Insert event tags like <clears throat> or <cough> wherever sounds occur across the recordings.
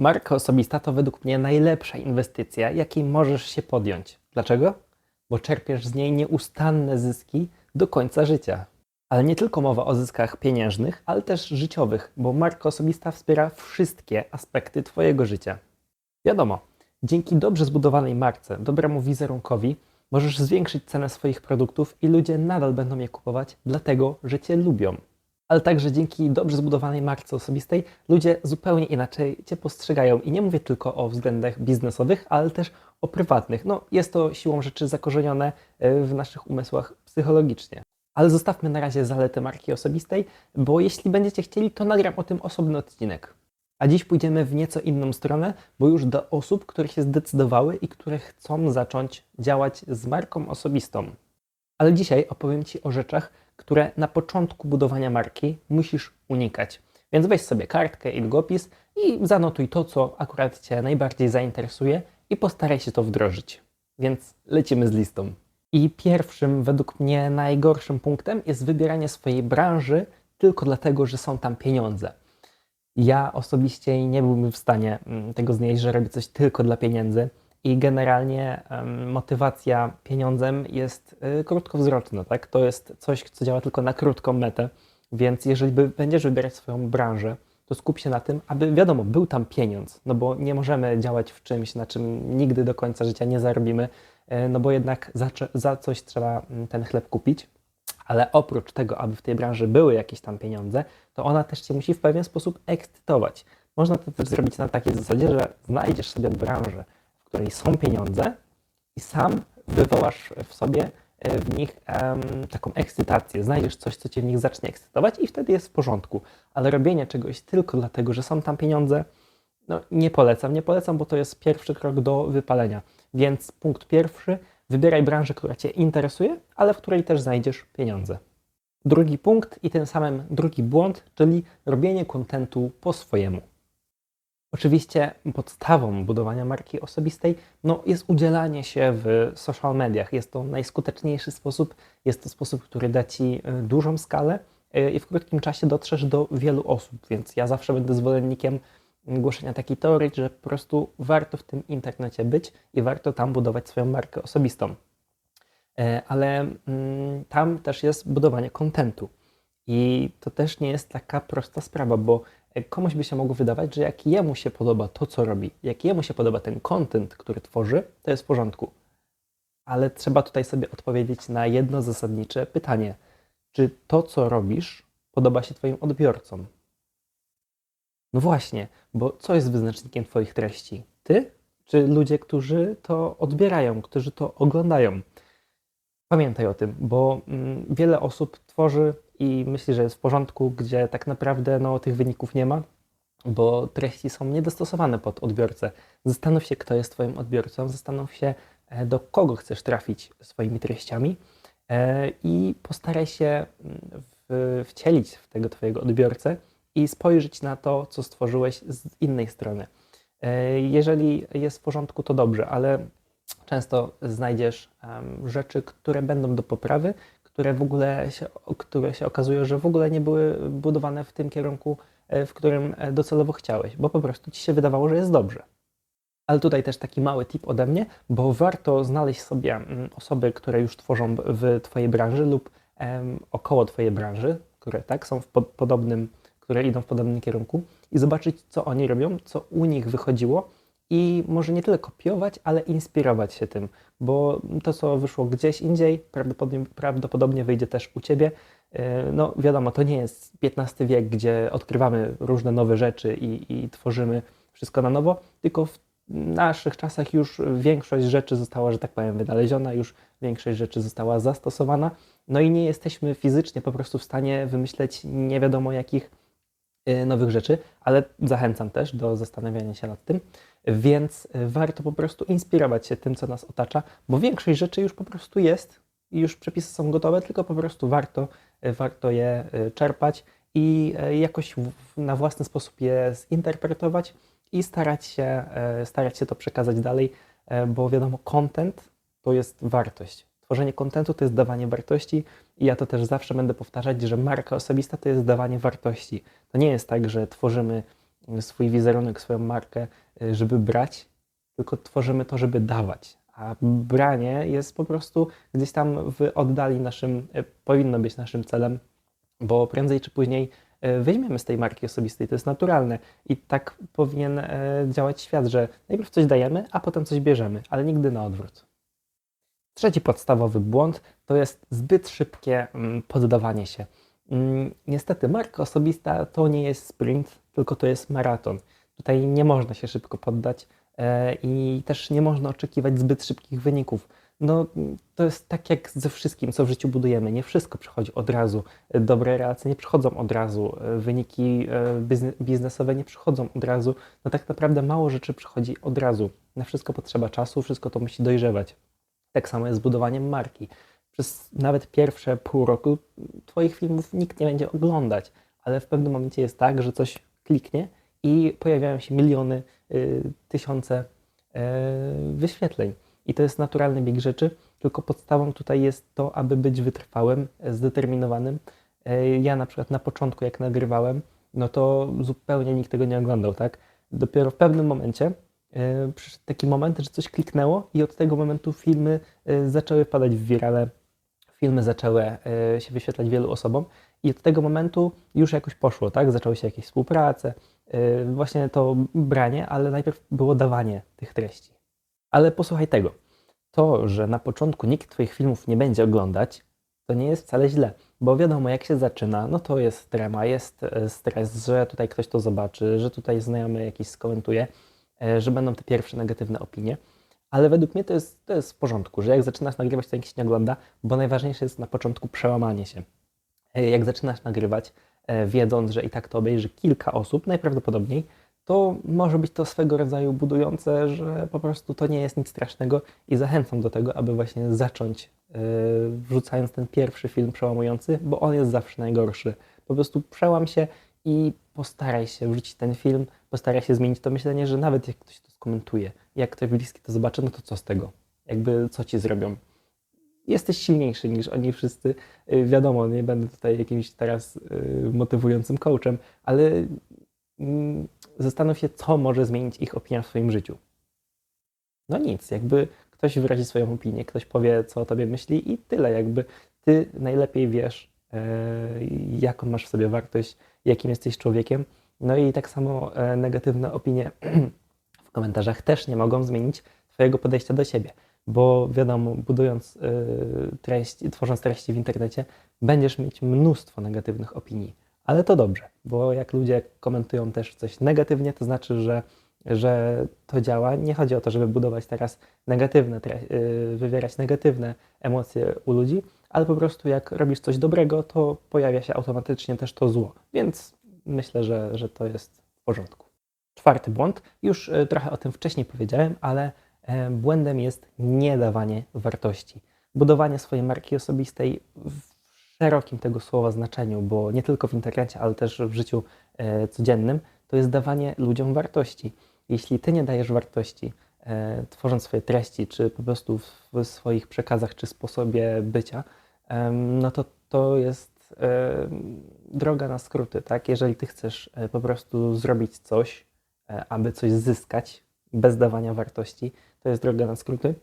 Marka osobista to według mnie najlepsza inwestycja, jakiej możesz się podjąć. Dlaczego? Bo czerpiesz z niej nieustanne zyski do końca życia. Ale nie tylko mowa o zyskach pieniężnych, ale też życiowych, bo marka osobista wspiera wszystkie aspekty Twojego życia. Wiadomo, dzięki dobrze zbudowanej marce, dobremu wizerunkowi, możesz zwiększyć cenę swoich produktów i ludzie nadal będą je kupować, dlatego że Cię lubią. Ale także dzięki dobrze zbudowanej marce osobistej ludzie zupełnie inaczej Cię postrzegają. I nie mówię tylko o względach biznesowych, ale też o prywatnych. No, jest to siłą rzeczy zakorzenione e, w naszych umysłach psychologicznie. Ale zostawmy na razie zalety marki osobistej, bo jeśli będziecie chcieli, to nagram o tym osobny odcinek. A dziś pójdziemy w nieco inną stronę, bo już do osób, które się zdecydowały i które chcą zacząć działać z marką osobistą. Ale dzisiaj opowiem Ci o rzeczach, które na początku budowania marki musisz unikać. Więc weź sobie kartkę i długopis i zanotuj to, co akurat Cię najbardziej zainteresuje i postaraj się to wdrożyć. Więc lecimy z listą. I pierwszym, według mnie najgorszym punktem jest wybieranie swojej branży tylko dlatego, że są tam pieniądze. Ja osobiście nie byłbym w stanie mm, tego znieść, że robię coś tylko dla pieniędzy i generalnie motywacja pieniądzem jest y, krótkowzroczna, tak? To jest coś, co działa tylko na krótką metę, więc jeżeli będziesz wybierać swoją branżę, to skup się na tym, aby wiadomo, był tam pieniądz, no bo nie możemy działać w czymś, na czym nigdy do końca życia nie zarobimy, y, no bo jednak za, za coś trzeba mm, ten chleb kupić. Ale oprócz tego, aby w tej branży były jakieś tam pieniądze, to ona też Cię musi w pewien sposób ekscytować. Można to też zrobić na takiej zasadzie, że znajdziesz sobie branżę, której są pieniądze i sam wywołasz w sobie e, w nich um, taką ekscytację. Znajdziesz coś, co Cię w nich zacznie ekscytować i wtedy jest w porządku. Ale robienie czegoś tylko dlatego, że są tam pieniądze, no nie polecam. Nie polecam, bo to jest pierwszy krok do wypalenia. Więc punkt pierwszy – Wybieraj branżę, która Cię interesuje, ale w której też znajdziesz pieniądze. Drugi punkt i tym samym drugi błąd, czyli robienie kontentu po swojemu. Oczywiście podstawą budowania marki osobistej no, jest udzielanie się w social mediach. Jest to najskuteczniejszy sposób, jest to sposób, który da Ci y, dużą skalę y, i w krótkim czasie dotrzesz do wielu osób, więc ja zawsze będę zwolennikiem głoszenia takiej teorii, że po prostu warto w tym internecie być i warto tam budować swoją markę osobistą. E, ale mm, tam też jest budowanie kontentu. I to też nie jest taka prosta sprawa, bo komuś by się mogło wydawać, że jak jemu się podoba to, co robi, jak jemu się podoba ten content, który tworzy, to jest w porządku. Ale trzeba tutaj sobie odpowiedzieć na jedno zasadnicze pytanie: czy to, co robisz, podoba się Twoim odbiorcom? No właśnie, bo co jest wyznacznikiem Twoich treści? Ty czy ludzie, którzy to odbierają, którzy to oglądają? Pamiętaj o tym, bo mm, wiele osób tworzy i myśli, że jest w porządku, gdzie tak naprawdę no, tych wyników nie ma, bo treści są niedostosowane pod odbiorcę. Zastanów się, kto jest Twoim odbiorcą, zastanów się, e, do kogo chcesz trafić swoimi treściami e, i postaraj się mm, wcielić w tego Twojego odbiorcę i spojrzeć na to, co stworzyłeś z innej strony. E, jeżeli jest w porządku, to dobrze, ale często znajdziesz rzeczy, które będą do poprawy, które w ogóle się, które się okazują, że w ogóle nie były budowane w tym kierunku, e, w którym e, docelowo chciałeś, bo po prostu ci się wydawało, że jest dobrze. Ale tutaj też taki mały tip ode mnie, bo warto znaleźć sobie mm, osoby, które już tworzą w Twojej branży lub około Twojej branży, które tak są w podobnym które idą w podobnym kierunku i zobaczyć, co oni robią, co u nich wychodziło i może nie tyle kopiować, ale inspirować się tym, bo to, co wyszło gdzieś indziej, prawdopodobnie, prawdopodobnie wyjdzie też u Ciebie. E, no wiadomo, to nie jest XV wiek, gdzie odkrywamy różne nowe rzeczy i, i tworzymy wszystko na nowo, tylko w naszych czasach już większość rzeczy została, że tak powiem, wynaleziona, już większość rzeczy została zastosowana, no i nie jesteśmy fizycznie po prostu w stanie wymyśleć nie wiadomo jakich nowych rzeczy, ale zachęcam też do zastanawiania się nad tym, więc y, warto po prostu inspirować się tym, co nas otacza, bo większość rzeczy już po prostu jest i już przepisy są gotowe, tylko po prostu warto, y, warto je czerpać i jakoś na własny sposób je zinterpretować i starać się, starać się to przekazać dalej, bo wiadomo, content to jest wartość. Tworzenie kontentu to jest dawanie wartości i ja to też zawsze będę powtarzać, że marka osobista to jest dawanie wartości. To nie jest tak, że tworzymy swój wizerunek, swoją markę, y, żeby brać, tylko tworzymy to, żeby dawać. A branie jest po prostu gdzieś tam w oddali naszym, y, powinno być naszym celem, bo prędzej czy później y, weźmiemy z tej marki osobistej, to jest naturalne i tak powinien działać świat, że najpierw coś dajemy, a potem coś bierzemy, ale nigdy na odwrót. Trzeci podstawowy błąd to jest zbyt szybkie mm, poddawanie się. Mm, Niestety, marka osobista to nie jest sprint, tylko to jest maraton. Tutaj nie można się szybko poddać e, i też nie można oczekiwać zbyt szybkich wyników. No, to jest tak jak ze wszystkim, co w życiu budujemy. Nie wszystko przychodzi od razu. Dobre relacje nie przychodzą od razu. E, Wyniki e, bizne- biznesowe nie przychodzą od razu. No tak naprawdę mało rzeczy przychodzi od razu. Na wszystko potrzeba czasu, wszystko to musi dojrzewać. Tak samo jest z budowaniem marki. Przez nawet pierwsze pół roku Twoich filmów nikt nie będzie oglądać, ale w pewnym momencie jest tak, że coś kliknie i pojawiają się miliony, y, tysiące y, wyświetleń. I to jest naturalny bieg rzeczy, tylko podstawą tutaj jest to, aby być wytrwałym, zdeterminowanym. Y, Ja na przykład na początku, jak nagrywałem, no to zupełnie nikt tego nie oglądał, tak? Dopiero w pewnym momencie przyszedł taki moment, że coś kliknęło i od tego momentu filmy y, zaczęły padać w wirale, filmy zaczęły y, się wyświetlać wielu osobom i od tego momentu już jakoś poszło, tak? Zaczęły się jakieś współprace, właśnie to branie, ale najpierw było dawanie tych treści. Ale posłuchaj tego. To, że na początku nikt Twoich filmów nie będzie oglądać, to nie jest wcale źle, bo wiadomo, jak się zaczyna, no to jest trema, jest e, stres, że tutaj ktoś to zobaczy, że tutaj znajomy jakiś skomentuje, e, że będą te pierwsze negatywne opinie. Ale według mnie to jest, to jest w porządku, że jak zaczynasz nagrywać, to nikt się nie ogląda, bo najważniejsze jest na początku przełamanie się. E, Jak zaczynasz nagrywać, e, wiedząc, że i tak to obejrzy kilka osób, najprawdopodobniej, to może być to swego rodzaju budujące, że po prostu to nie jest nic strasznego i zachęcam do tego, aby właśnie zacząć e, wrzucając ten pierwszy film przełamujący, bo on jest zawsze najgorszy. Po prostu przełam się i postaraj się wrzucić ten film, postaraj się zmienić to myślenie, że nawet jak ktoś to skomentuje, jak ktoś bliski to zobaczy, no to co z tego? Jakby co ci zrobią? Jesteś silniejszy niż oni wszyscy. Y, Wiadomo, nie będę tutaj jakimś teraz y, motywującym coachem, ale mm, zastanów się, co może zmienić ich opinia w swoim życiu. No nic, jakby ktoś wyrazi swoją opinię, ktoś powie, co o tobie myśli i tyle. Jakby ty najlepiej wiesz, e, jaką masz w sobie wartość, jakim jesteś człowiekiem. No i tak samo e, negatywne opinie <clears throat> w komentarzach też nie mogą zmienić twojego podejścia do siebie, bo wiadomo, budując e, treści, tworząc treści w internecie, będziesz mieć mnóstwo negatywnych opinii. Ale to dobrze, bo jak ludzie komentują też coś negatywnie, to znaczy, że, że to działa. Nie chodzi o to, żeby budować teraz negatywne, y, wywierać negatywne emocje u ludzi, ale po prostu jak robisz coś dobrego, to pojawia się automatycznie też to zło. Więc myślę, że, że to jest w porządku. Czwarty błąd, już y, trochę o tym wcześniej powiedziałem, ale e, błędem jest niedawanie wartości. Budowanie swojej marki osobistej w szerokim tego słowa znaczeniu, bo nie tylko w internecie, ale też w życiu e, codziennym, to jest dawanie ludziom wartości. Jeśli ty nie dajesz wartości, e, tworząc swoje treści, czy po prostu w, swoich przekazach, czy sposobie bycia, no to to jest droga na skróty, tak? Jeżeli ty chcesz e, po prostu zrobić coś, e, aby coś zyskać bez dawania wartości, to jest droga na skróty.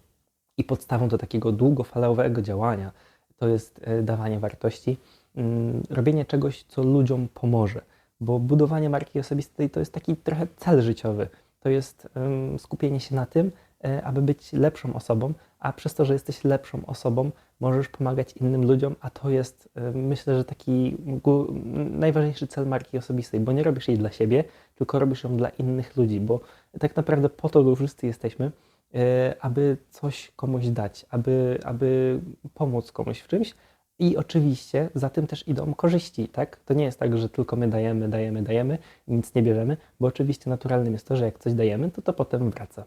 I podstawą do takiego długofalowego działania to jest e, dawanie wartości, mm, robienie czegoś, co ludziom pomoże. Bo budowanie marki osobistej to jest taki trochę cel życiowy. To jest skupienie się na tym, aby być lepszą osobą, a przez to, że jesteś lepszą osobą, możesz pomagać innym ludziom, a to jest e, myślę, że taki najważniejszy cel marki osobistej, bo nie robisz jej dla siebie, tylko robisz ją dla innych ludzi, bo tak naprawdę po to wszyscy jesteśmy, e, aby coś komuś dać, aby, aby pomóc komuś w czymś. I oczywiście za tym też idą korzyści, tak? To nie jest tak, że tylko my dajemy, dajemy, dajemy, nic nie bierzemy, bo oczywiście naturalnym jest to, że jak coś dajemy, to to potem wraca.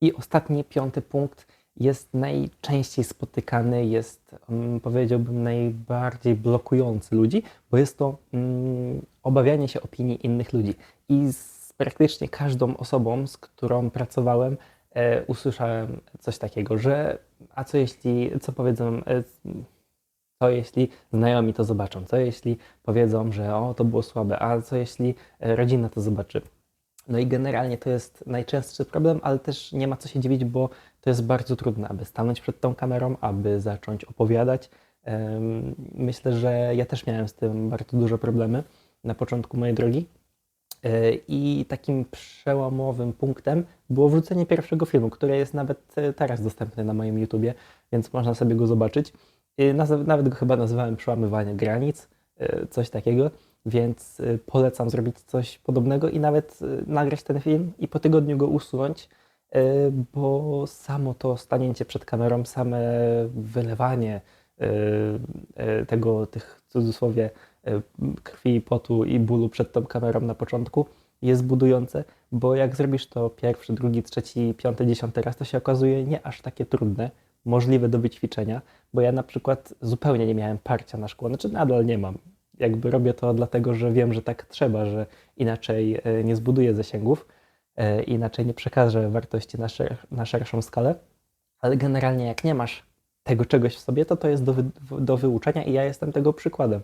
I ostatni, piąty punkt jest najczęściej spotykany, jest mm, powiedziałbym najbardziej blokujący ludzi, bo jest to mm, obawianie się opinii innych ludzi. I z praktycznie każdą osobą, z którą pracowałem, e, usłyszałem coś takiego, że a co jeśli, co powiedzą, e, Co jeśli znajomi to zobaczą? Co jeśli powiedzą, że o, to było słabe? A co jeśli e, rodzina to zobaczy? No i generalnie to jest najczęstszy problem, ale też nie ma co się dziwić, bo to jest bardzo trudne, aby stanąć przed tą kamerą, aby zacząć opowiadać. Myślę, że ja też miałem z tym bardzo duże problemy na początku mojej drogi. E, I takim przełomowym punktem było wrzucenie pierwszego filmu, który jest nawet e, teraz dostępny na moim YouTubie, więc można sobie go zobaczyć. Naz- Nawet go chyba nazywałem Przełamywanie granic, e, coś takiego, więc e, polecam zrobić coś podobnego i nawet e, nagrać ten film i po tygodniu go usunąć, e, bo samo to stanięcie przed kamerą, same wylewanie e, e, tego, tych w cudzysłowie e, krwi, potu i bólu przed tą kamerą na początku jest budujące, bo jak zrobisz to pierwszy, drugi, trzeci, piąty, dziesiąty raz, to się okazuje nie aż takie trudne, możliwe do wyćwiczenia, bo ja na przykład zupełnie nie miałem parcia na szkło, znaczy nadal nie mam. Jakby robię to dlatego, że wiem, że tak trzeba, że inaczej e, nie zbuduję zasięgów, e, inaczej nie przekażę wartości na, szer- na szerszą skalę, ale generalnie jak nie masz tego czegoś w sobie, to to jest do, wy, do wyuczenia i ja jestem tego przykładem.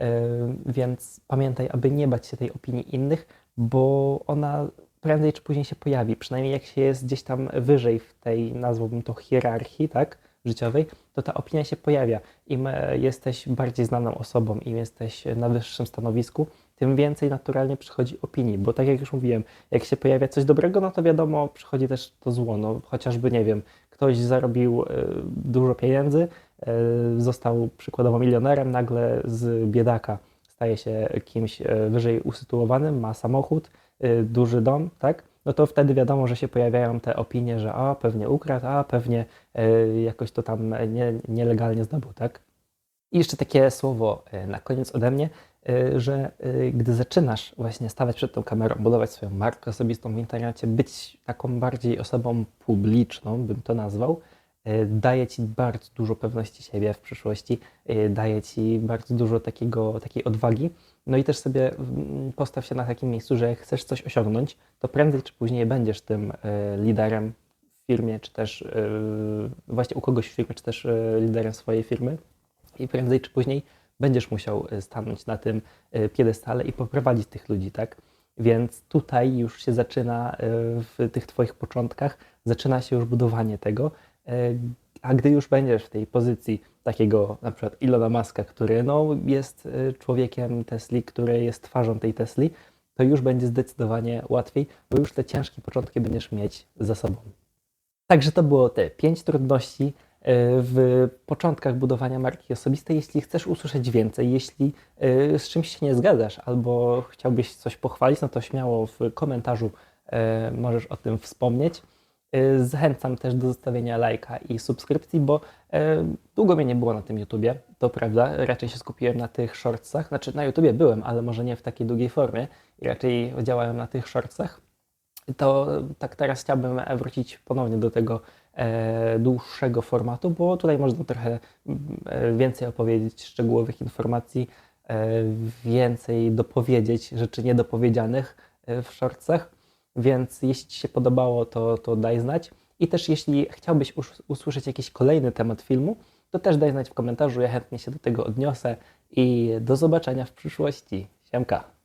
E, Więc pamiętaj, aby nie bać się tej opinii innych, bo ona prędzej czy później się pojawi. Przynajmniej jak się jest gdzieś tam wyżej w tej, nazwałbym to hierarchii, tak, życiowej, to ta opinia się pojawia. Im e, jesteś bardziej znaną osobą, im jesteś na wyższym stanowisku, tym więcej naturalnie przychodzi opinii, bo tak jak już mówiłem, jak się pojawia coś dobrego, no to wiadomo, przychodzi też to zło, no chociażby, nie wiem, ktoś zarobił e, dużo pieniędzy, e, został przykładowo milionerem, nagle z biedaka staje się kimś e, wyżej usytuowanym, ma samochód, duży dom, tak? No to wtedy wiadomo, że się pojawiają te opinie, że a pewnie ukradł, a pewnie jakoś to tam nie, nielegalnie zdobył, tak? I jeszcze takie słowo na koniec ode mnie, że e, gdy zaczynasz właśnie stawać przed tą kamerą, budować swoją markę osobistą w internecie, być taką bardziej osobą publiczną, bym to nazwał, e, daje ci bardzo dużo pewności siebie w przyszłości, e, daje ci bardzo dużo takiego, takiej odwagi. No i też sobie mm, postaw się na takim miejscu, że jak chcesz coś osiągnąć, to prędzej czy później będziesz tym e, liderem w firmie, czy też e, właśnie u kogoś w firmie, czy też e, liderem swojej firmy i prędzej czy później będziesz musiał e, stanąć na tym e, piedestale i poprowadzić tych ludzi, tak? Więc tutaj już się zaczyna e, w tych Twoich początkach, zaczyna się już budowanie tego, a gdy już będziesz w tej pozycji takiego na przykład Ilona Maska, który no, jest człowiekiem Tesli, który jest twarzą tej Tesli, to już będzie zdecydowanie łatwiej, bo już te ciężkie początki będziesz mieć za sobą. Także to było te pięć trudności w początkach budowania marki osobistej. Jeśli chcesz usłyszeć więcej, jeśli e, z czymś się nie zgadzasz albo chciałbyś coś pochwalić, no to śmiało w komentarzu e, możesz o tym wspomnieć. E, Zachęcam też do zostawienia lajka i subskrypcji, bo e, długo mnie nie było na tym YouTubie, to prawda. Raczej się skupiłem na tych shortsach. Znaczy na YouTubie byłem, ale może nie w takiej długiej formie. Raczej działałem na tych shortsach to tak teraz chciałbym wrócić ponownie do tego e, dłuższego formatu, bo tutaj można trochę e, więcej opowiedzieć szczegółowych informacji, e, więcej dopowiedzieć rzeczy niedopowiedzianych e, w shortsach, więc jeśli Ci się podobało, to, to daj znać. I też jeśli chciałbyś us- usłyszeć jakiś kolejny temat filmu, to też daj znać w komentarzu, ja chętnie się do tego odniosę i do zobaczenia w przyszłości. Siemka!